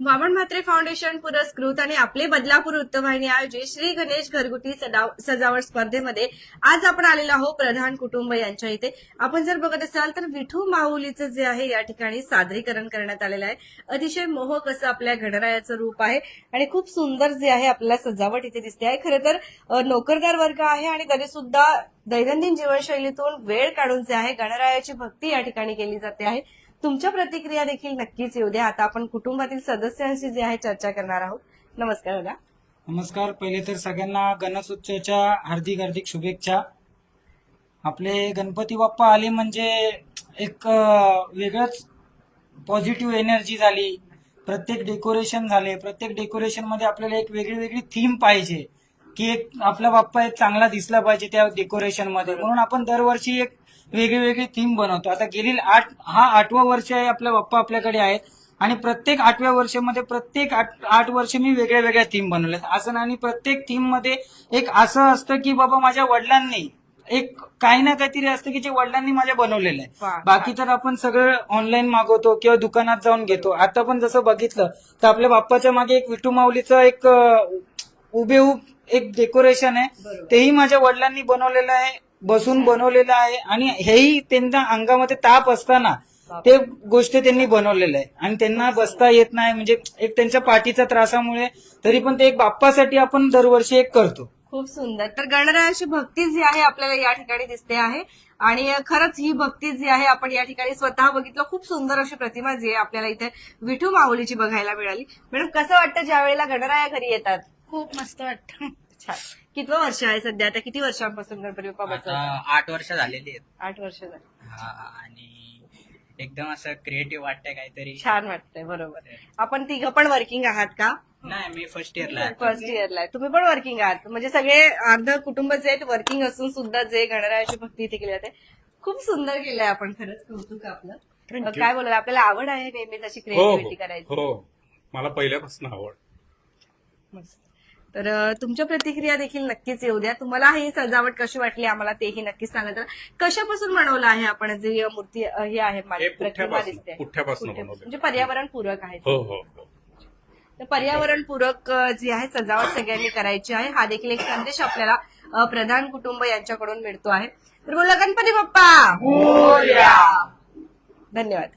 Vaman Mhatre foundation पुरस्कृत आणि आपले बदलापूर उत्तमवाहिनी आयोजित श्री गणेश घरगुती सजावट स्पर्धेमध्ये आज आपण आलेलो आहोत प्रधान कुटुंब यांच्या इथे. आपण जर बघत असाल तर विठू माऊलीचं जे आहे या ठिकाणी सादरीकरण करण्यात आलेलं आहे. अतिशय मोहक असं आपल्या गणरायाचं रूप आहे आणि खूप सुंदर जे आहे आपल्याला सजावट इथे दिसते आहे. खरं तर नोकरदार वर्ग आहे आणि तरी सुद्धा दैनंदिन जीवनशैलीतून वेळ काढून जे आहे गणरायाची भक्ती या ठिकाणी केली जाते आहे. तुमच्या प्रतिक्रिया देखील नक्कीच येऊ द्या. आता आपण कुटुंबातील सदस्यांशी जे आहे चर्चा करणार आहोत. नमस्कार दादा. नमस्कार. पहिले तर सगळ्यांना गणेशोत्सवाच्या हार्दिक हार्दिक शुभेच्छा. आपले गणपती बाप्पा आले म्हणजे एक वेगळंच पॉझिटिव्ह एनर्जी झाली. प्रत्येक डेकोरेशन झाले. प्रत्येक डेकोरेशनमध्ये आपल्याला एक वेगळी वेगळी थीम पाहिजे. की एक आपला बाप्पा एक चांगला दिसला पाहिजे त्या डेकोरेशनमध्ये. म्हणून आपण दरवर्षी एक वेगळी वेगळी थीम बनवतो. आता गेली आठ हा आठवा वर्ष आहे आपला बाप्पा आपल्याकडे आहेत. आणि प्रत्येक आठव्या वर्षामध्ये प्रत्येक आठ आठ वर्ष मी वेगळ्या वेगळ्या थीम बनवल्यात. असं आणि प्रत्येक थीममध्ये एक असं असतं की बाबा माझ्या वडिलांनी एक काही ना काहीतरी असतं की जे वडिलांनी माझ्या बनवलेलं. आहे. बाकी तर आपण सगळं ऑनलाईन मागवतो किंवा दुकानात जाऊन घेतो. आता पण जसं बघितलं तर आपल्या बाप्पाच्या मागे एक विठू माऊलीचं एक अं, उभेऊब एक डेकोरेशन आहे. तेही माझ्या वडिलांनी बनवलेलं आहे. बसून बनवलेलं आहे आणि हेही त्यांच्या अंगामध्ये ताप असताना ते गोष्ट त्यांनी बनवलेलं आहे. आणि त्यांना बसता येत नाही म्हणजे एक त्यांच्या पाठीच्या त्रासामुळे तरी पण ते एक बाप्पासाठी आपण दरवर्षी एक करतो. खूप सुंदर. तर गणरायाची भक्ती जी आहे आपल्याला या ठिकाणी दिसते आहे. आणि खरंच ही भक्ती जी आहे आपण या ठिकाणी स्वतः बघितलं. खूप सुंदर अशी प्रतिमा जी आहे आपल्याला इथे विठू माऊलीची बघायला मिळाली. मॅडम कसं वाटतं ज्या वेळेला गणराया घरी येतात? खूप मस्त वाटतं. छान. कितवं वर्ष आहे सध्या? आता किती वर्षांपासून गणपती बाप्पा आता बसवतात आठ वर्ष झालेली आहेत. आठ वर्ष झाली. हा, आणि एकदम असं क्रिएटिव्ह वाटतंय काहीतरी. छान वाटतंय बरोबर. आपण तिघं पण वर्किंग आहात का? नाही मी फर्स्ट इयरला आहे. फर्स्ट इयरला आहे. तुम्ही पण वर्किंग आहात. म्हणजे सगळे अर्ध कुटुंब जे आहेत वर्किंग असून सुद्धा जे गणरायाची भक्ती इथे केली जाते खूप सुंदर केलंय आपण. खरंच कौतुक आपलं. काय बोलायला आपल्याला आवड आहे नेहमीच अशी हो क्रिएटिव्हिटी करायची. हो. मला पहिल्यापासून आवड. मस्त. तर तुमच्या प्रतिक्रिया देखील नक्कीच येऊ द्या. तुम्हाला ही सजावट कशी वाटली आम्हाला तेही नक्कीच सांगा. तर कशापासून बनवलं आहे आपण जे मूर्ती ही आहे मा- हे प्रतिमा पुठ्ठ्यापासून- दिसते. म्हणजे पर्यावरण पूरक आहे. हो हो हो. तर पर्यावरण पूरक जी आहे सजावट सगळ्यांनी करायची आहे. हा देखील एक संदेश आपल्याला प्रधान कुटुंब यांच्याकडून मिळतो आहे. तर बोला गणपती बाप्पा! धन्यवाद.